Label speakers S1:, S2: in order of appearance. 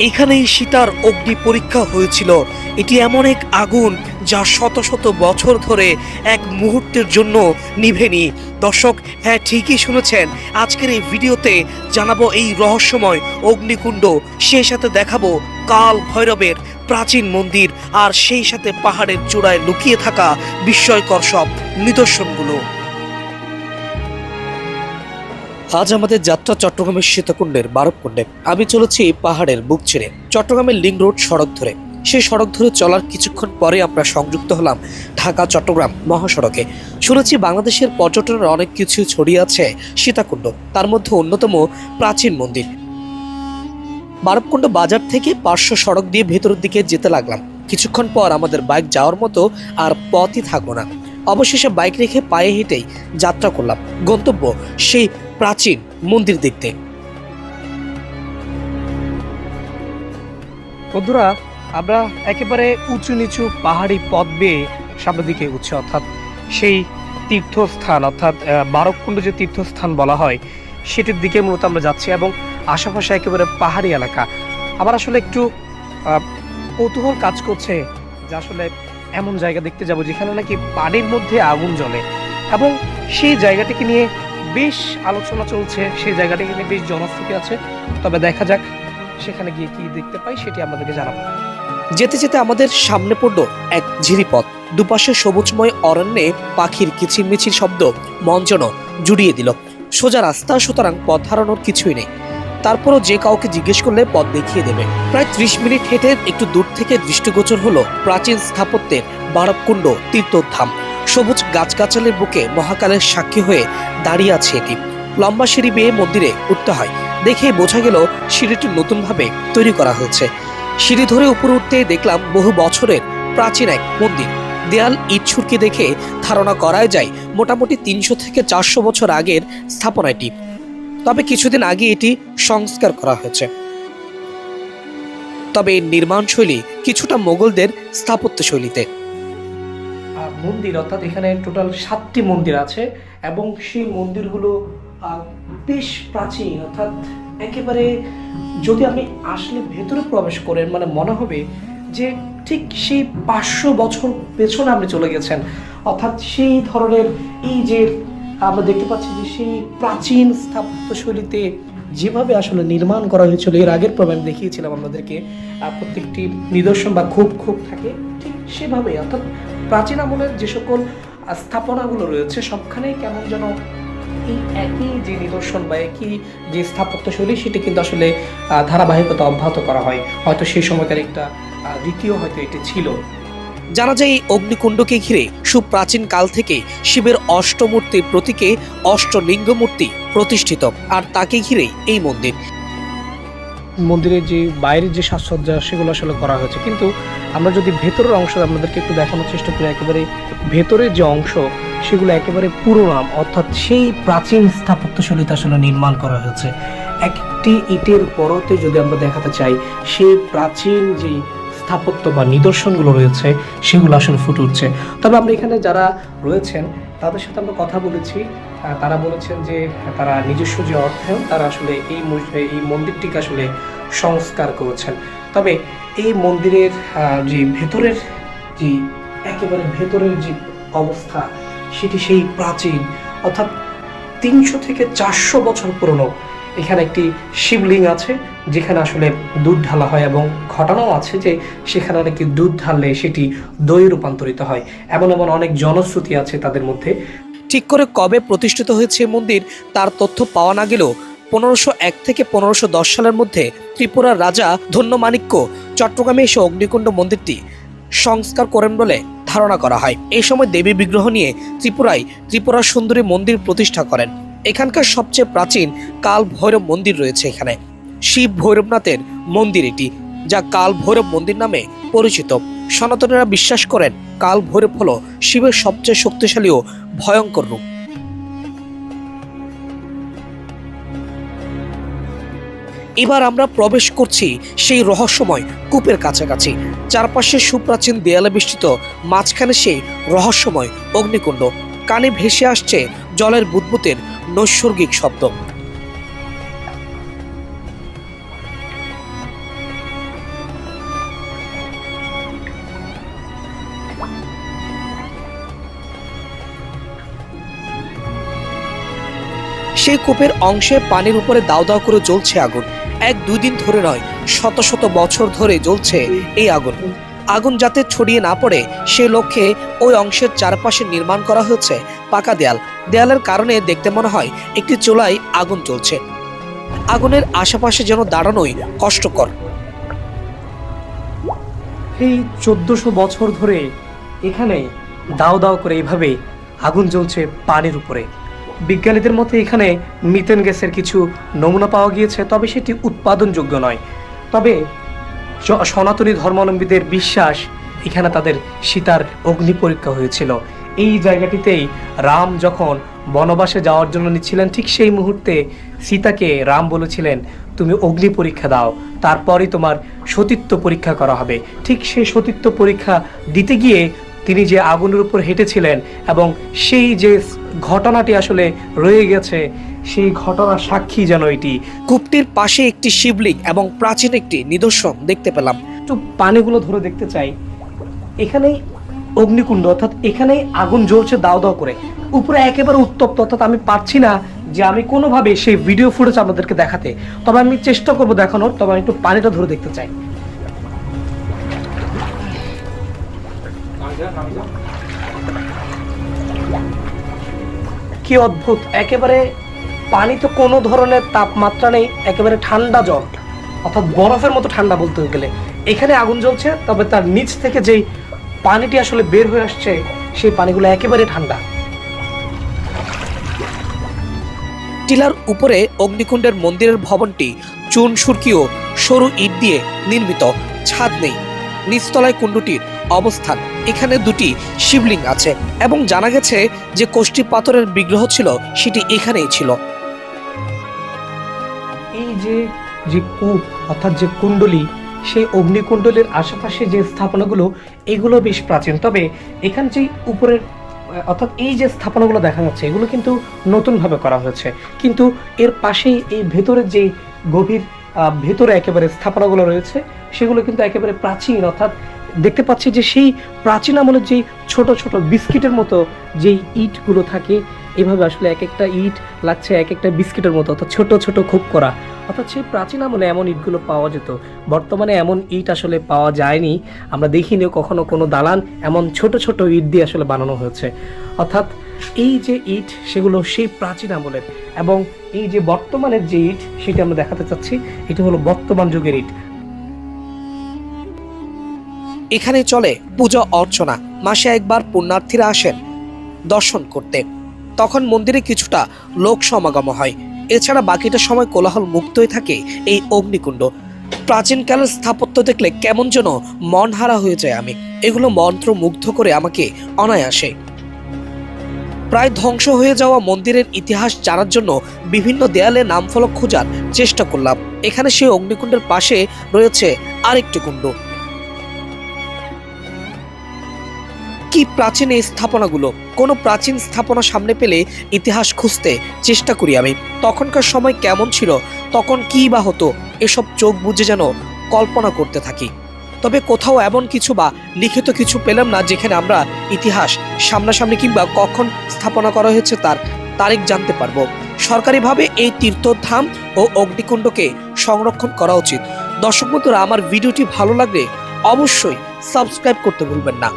S1: এখানেই সীতার অগ্নি পরীক্ষা হয়েছিল। এটি এমন এক আগুন যা শত শত বছর ধরে এক মুহূর্তের জন্য নিভেনি। দর্শক হ্যাঁ ঠিকই শুনেছেন। আজকের এই ভিডিওতে জানাব এই রহস্যময় অগ্নিকুণ্ড। সেই সাথে দেখাবো কাল ভৈরবের প্রাচীন মন্দির আর সেই সাথে পাহাড়ের চূড়ায় লুকিয়ে থাকা বিস্ময়কর সব নিদর্শনগুলো। আজ আমাদের যাত্রা চট্টগ্রামের সীতাকুণ্ডের বারবকুণ্ডে। আমি চলেছি পাহাড়ের বুক ছেড়ে। চট্টগ্রামের লিং রোড সড়ক ধরে। সেই সড়ক ধরে চলার কিছুক্ষণ পরে আমরা সংযুক্ত হলাম ঢাকা, চট্টগ্রাম মহাসড়কে। শুনেছি বাংলাদেশের পর্যটনের অনেক কিছু ছড়িয়ে আছে সীতাকুণ্ড। তার মধ্যে অন্যতম প্রাচীন মন্দির। বারবকুণ্ড বাজার থেকে পার্শ্ব সড়ক দিয়ে ভেতরের দিকে যেতে লাগলাম। কিছুক্ষণ পর আমাদের বাইক যাওয়ার মতো আর পথই থাকল না। অবশেষে বাইক রেখে পায়ে হেঁটেই যাত্রা করলাম। গন্তব্য সেই প্রাচীন মন্দির দেখতে। বন্ধুরা আমরা একেবারে উঁচু নিচু পাহাড়ি পথ বেয়ে সামনের দিকে উঠছে অর্থাৎ সেই তীর্থস্থান অর্থাৎ আহ, বারবকুণ্ড যে তীর্থস্থান বলা হয় সেটির দিকে মূলত আমরা যাচ্ছি এবং আশেপাশে একেবারে পাহাড়ি এলাকা। আবার আসলে একটু কৌতূহল কাজ করছে যে আসলে এমন জায়গা দেখতে যাব যেখানে নাকি পানির মধ্যে আগুন জ্বলে এবং সেই জায়গাটিকে নিয়ে বেশ আলোচনা চলছে। সেই জায়গাটিকে নিয়ে বেশ জনশ্রুতি আছে। তবে দেখা যাক সেখানে গিয়ে কি দেখতে পাই, সেটি আমাদেরকে জানাব। যেতে যেতে আমাদের সামনে পড়ল এক ঝিরিপথ। দুপাশে সবুজময় অরণ্যে পাখির কিচিরমিচির শব্দ যেন জুড়িয়ে দিল। সোজা রাস্তা, সুতরাং পথ হারানোর কিছুই নেই। তারপরও যে কাউকে জিজ্ঞেস করলে পথ দেখিয়ে দেবে। প্রায় ত্রিশ মিনিট হেঁটে একটু দূর থেকে দৃষ্টিগোচর হলো প্রাচীন স্থাপত্যের বারবকুণ্ড তীর্থধাম সবুজ গাছগাছালির বুকে মহাকালের সাক্ষী হয়ে দাঁড়িয়ে আছে এটি। লম্বা সিঁড়ি বেয়ে মন্দিরে উঠতে হয়। দেখে বোঝা গেল সিঁড়িটি নতুনভাবে তৈরি করা হয়েছে। সিঁড়ি ধরে উপরে উঠতে দেখলাম বহু বছরের প্রাচীন এক মন্দির। দেয়াল ইট ছুটকি দেখে ধারণা করাই যায় মোটামুটি তিনশো থেকে চারশো বছর আগের স্থাপনা এটি। তবে কিছুদিন আগে এটি সংস্কার করা হয়েছে। তবে এর নির্মাণ শৈলী কিছুটা মোগলদের স্থাপত্য শৈলীতে মন্দির, অর্থাৎ এখানে টোটাল সাতটি মন্দির আছে এবং সেই মন্দিরগুলো বেশ প্রাচীন, অর্থাৎ একেবারে যদি আমি আসলে ভেতরে প্রবেশ করেন মানে মনে হবে যে ঠিক সেই পাঁচশো বছর পেছনে আপনি চলে গেছেন। অর্থাৎ সেই ধরনের এই যে, আমরা দেখতে পাচ্ছি যে সেই প্রাচীন স্থাপত্য শৈলীতে যেভাবে আসলে নির্মাণ করা হয়েছিল, এর আগের প্রমাণ দেখিয়েছিলাম আমাদেরকে প্রত্যেকটি নিদর্শন বা খুব খুব থাকে, ঠিক সেভাবে অর্থাৎ প্রাচীন আমলের যে সকল স্থাপনাগুলো রয়েছে, সবখানেই কেমন যেন এই একই যে নিদর্শন বা একই যে স্থাপত্য শৈলী, সেটি কিন্তু আসলে ধারাবাহিকতা অব্যাহত করা হয়। হয়তো সেই সময়কার একটা রীতিও হয়তো এটি ছিল। জানা যায় এই অগ্নিকুণ্ডকে ঘিরে সুপ্রাচীন কাল থেকে শিবের অষ্টমূর্তির প্রতীকে অষ্টলিঙ্গ মূর্তি প্রতিষ্ঠিত, আর তাকে ঘিরেই এই মন্দির। মন্দিরের যে বাইরের যে সাজসজ্জা সেগুলো আসলে করা হয়েছে। কিন্তু আমরা যদি ভেতরের অংশ আপনাদেরকে একটু দেখানোর চেষ্টা করি, একেবারে ভেতরের যে অংশ সেগুলো একেবারে পুরোনাম অর্থাৎ সেই প্রাচীন স্থাপত্যশৈলীতে আসলে নির্মাণ করা হয়েছে। একটি ইটের পরতে যদি আমরা দেখাতে চাই, সেই প্রাচীন যে স্থাপত্য বা নিদর্শনগুলো রয়েছে, সেগুলো আসলে ফুটে উঠছে। তবে আমরা এখানে যারা রয়েছেন, তাদের সাথে আমরা কথা বলেছি। তারা বলেছেন যে তারা নিজস্ব যে অর্থায়ন তারা আসলে এই এই মন্দিরটিকে আসলে সংস্কার করেছেন। তবে এই মন্দিরের যে ভেতরের যে একেবারে ভেতরের যে অবস্থা, সেটি সেই প্রাচীন, অর্থাৎ তিনশো থেকে চারশো বছর পুরনো। এখানে একটি শিবলিং আছে, যেখানে আসলে দুধ ঢালা হয় এবং ঘটনাও আছে যে সেখানে নাকি দুধ ঢাললে সেটি দই রূপান্তরিত হয়। এমন এমন অনেক জনশ্রুতি আছে তাদের মধ্যে। ঠিক করে কবে প্রতিষ্ঠিত হয়েছে মন্দির তার তথ্য পাওয়া না গেলেও পনেরোশো এক থেকে পনেরোশো দশ সালের মধ্যে ত্রিপুরার রাজা ধন্যমাণিক্য চট্টগ্রামে এসে অগ্নিকুণ্ড মন্দিরটি সংস্কার করেন বলে ধারণা করা হয়। এই সময় দেবী বিগ্রহ নিয়ে ত্রিপুরায় ত্রিপুরা সুন্দরী মন্দির প্রতিষ্ঠা করেন। এখানকার সবচেয়ে প্রাচীন কাল ভৈরব মন্দির রয়েছে এখানে। শিব ভৈরবনাথের মন্দির এটি, যা কাল ভৈরব মন্দির নামে পরিচিত। সনাতনীরা বিশ্বাস করেন কাল ভৈরব হলো শিবের সবচেয়ে শক্তিশালী ও ভয়ঙ্কর রূপ। এবার আমরা প্রবেশ করছি সেই রহস্যময় কূপের কাছাকাছি। চারপাশে সুপ্রাচীন দেয়ালে বেষ্টিত মাঝখানে সেই রহস্যময় অগ্নিকুণ্ড। কানে ভেসে আসছে জলের বুদবুতের নৈসর্গিক শব্দ। সেই কূপের অংশে পানির উপরে দাও দাও করে জ্বলছে আগুন। এক দুই দিন ধরে নয়, শত শত বছর ধরে জ্বলছে এই আগুন। আগুন যাতে ছড়িয়ে না পড়ে, সে লক্ষ্যে ওই অংশের চারপাশে নির্মাণ করা হয়েছে পাকা দেয়াল। দেয়ালের কারণে দেখতে মনে হয় একটি চুলায় আগুন জ্বলছে। আগুনের আশেপাশে যেন দাঁড়ানোই কষ্টকর।
S2: এই চোদ্দশো বছর ধরে এখানে দাও দাও করে এইভাবে আগুন জ্বলছে পানির উপরে। বিজ্ঞানীদের মতে এখানে মিথেন গ্যাসের কিছু নমুনা পাওয়া গিয়েছে, তবে সেটি উৎপাদনযোগ্য নয়। তবে সনাতনী ধর্মাবলম্বীদের বিশ্বাস এখানে তাদের সীতার অগ্নি পরীক্ষা হয়েছিল। এই জায়গাটিতেই রাম যখন বনবাসে যাওয়ার জন্য নিচ্ছিলেন, ঠিক সেই মুহূর্তে সীতাকে রাম বলেছিলেন, তুমি অগ্নি পরীক্ষা দাও, তারপরই তোমার সতীত্ব পরীক্ষা করা হবে। ঠিক সেই সতীত্ব পরীক্ষা দিতে গিয়ে তিনি যে আগুনের উপর হেঁটেছিলেন এবং সেই যে ঘটনাটি আসলে রয়ে গেছে। সেই ঘটনার সাক্ষী যেন এটি।
S1: কূপটির পাশে একটি শিবলিঙ্গ এবং প্রাচীন একটি নিদর্শন দেখতে পেলাম।
S2: একটু পানিগুলো ধরে দেখতে চাই। এখানেই অগ্নিকুণ্ড অর্থাৎ এখানেই আগুন জ্বলছে দাও দাও করে। উপরে একেবারে উত্তপ্ত অর্থাৎ আমি পারছি না যে আমি কোনোভাবে সেই ভিডিও ফুটেজ আপনাদেরকে দেখাতে। তবে আমি চেষ্টা করব দেখানোর তবে আমি একটু পানিটা ধরে দেখতে চাই। কি অদ্ভুত? একেবারে পানি তো কোনো ধরনের তাপমাত্রা নেই, একেবারে ঠান্ডা জল। অর্থাৎ বরফের মতো ঠান্ডা বলতে গেলে। এখানে আগুন জ্বলছে, তবে তার নিচ থেকে যেই পানিটি আসলে বের হয়ে আসছে, সেই পানিগুলো একেবারে ঠান্ডা।
S1: টিলার উপরে অগ্নিকুণ্ডের মন্দিরের ভবনটি চুন সুরকিও সরু ইট দিয়ে নির্মিত। ছাদ নেই। নিচতলায় কুণ্ডটির অবস্থান। এখানে দুটি শিবলিঙ্গ আছে এবং জানা গেছে যে কোষ্ঠী পাথরের বিগ্রহ ছিল, সেটি এখানেই ছিল।
S2: এই যে যে কূপ অর্থাৎ যে কুণ্ডলী, সেই অগ্নিকুণ্ডলীর আশেপাশে যে স্থাপনাগুলো, এগুলো বেশ প্রাচীন। তবে এখান যে উপরের অর্থাৎ এই যে স্থাপনাগুলো দেখা যাচ্ছে, এগুলো কিন্তু নতুনভাবে করা হয়েছে। কিন্তু এর পাশেই এই ভেতরের যে গভীর ভেতরে একেবারে স্থাপনাগুলো রয়েছে, সেগুলো কিন্তু একেবারে প্রাচীন, অর্থাৎ দেখতে পাচ্ছি যে সেই প্রাচীন আমলের যেই ছোট ছোট বিস্কিটের মতো যেই ইটগুলো থাকে, এভাবে আসলে এক একটা ইট লাগছে এক একটা বিস্কিটের মতো, অর্থাৎ ছোট ছোট খুব করা। অর্থাৎ সেই প্রাচীন আমলে এমন ইটগুলো পাওয়া যেত। বর্তমানে এমন ইট আসলে পাওয়া যায়নি। আমরা দেখিনি কখনো কোনো দালান এমন ছোট ছোট ইট দিয়ে আসলে বানানো হয়েছে। অর্থাৎ এই যে ইট, সেগুলো সেই প্রাচীন আমলের। এবং এই যে বর্তমানের যে ইট, সেটি আমরা দেখাতে চাচ্ছি, এটি হলো বর্তমান যুগের ইট।
S1: এখানে চলে পূজা অর্চনা। মাসে একবার পুণ্যার্থীরা আসেন দর্শন করতে। তখন মন্দিরে কিছুটা লোক সমাগম হয়। এছাড়া বাকিটা সময় কোলাহল মুক্তই থাকে এই অগ্নিকুণ্ড। প্রাচীনকালের স্থাপত্য দেখলে কেমন যেন মন হারা হয়ে যায় আমি। এগুলো মন্ত্র মুগ্ধ করে আমাকে অনায়াসে। প্রায় ধ্বংস হয়ে যাওয়া মন্দিরের ইতিহাস জানার জন্য বিভিন্ন দেয়ালে নামফলক খোঁজার চেষ্টা করলাম। এখানে সেই অগ্নিকুণ্ডের পাশে রয়েছে আরেকটি কুণ্ড। কি প্রাচীন এই স্থাপনাগুলো। কোনো প্রাচীন স্থাপনা সামনে পেলে ইতিহাস খুঁজতে চেষ্টা করি আমি। তখনকার সময় কেমন ছিল, তখন কি বা হতো, এসব চোখ বুঝে যেন কল্পনা করতে থাকি। তবে কোথাও এমন কিছু বা লিখিত কিছু পেলাম না, যেখানে আমরা ইতিহাস সামনাসামনি কিংবা কখন স্থাপনা করা হয়েছে তার তারিখ জানতে পারব। সরকারিভাবে এই তীর্থধাম ও অগ্নিকুণ্ডকে সংরক্ষণ করা উচিত। দর্শক বন্ধুরা, আমার ভিডিওটি ভালো লাগলে অবশ্যই সাবস্ক্রাইব করতে ভুলবেন না।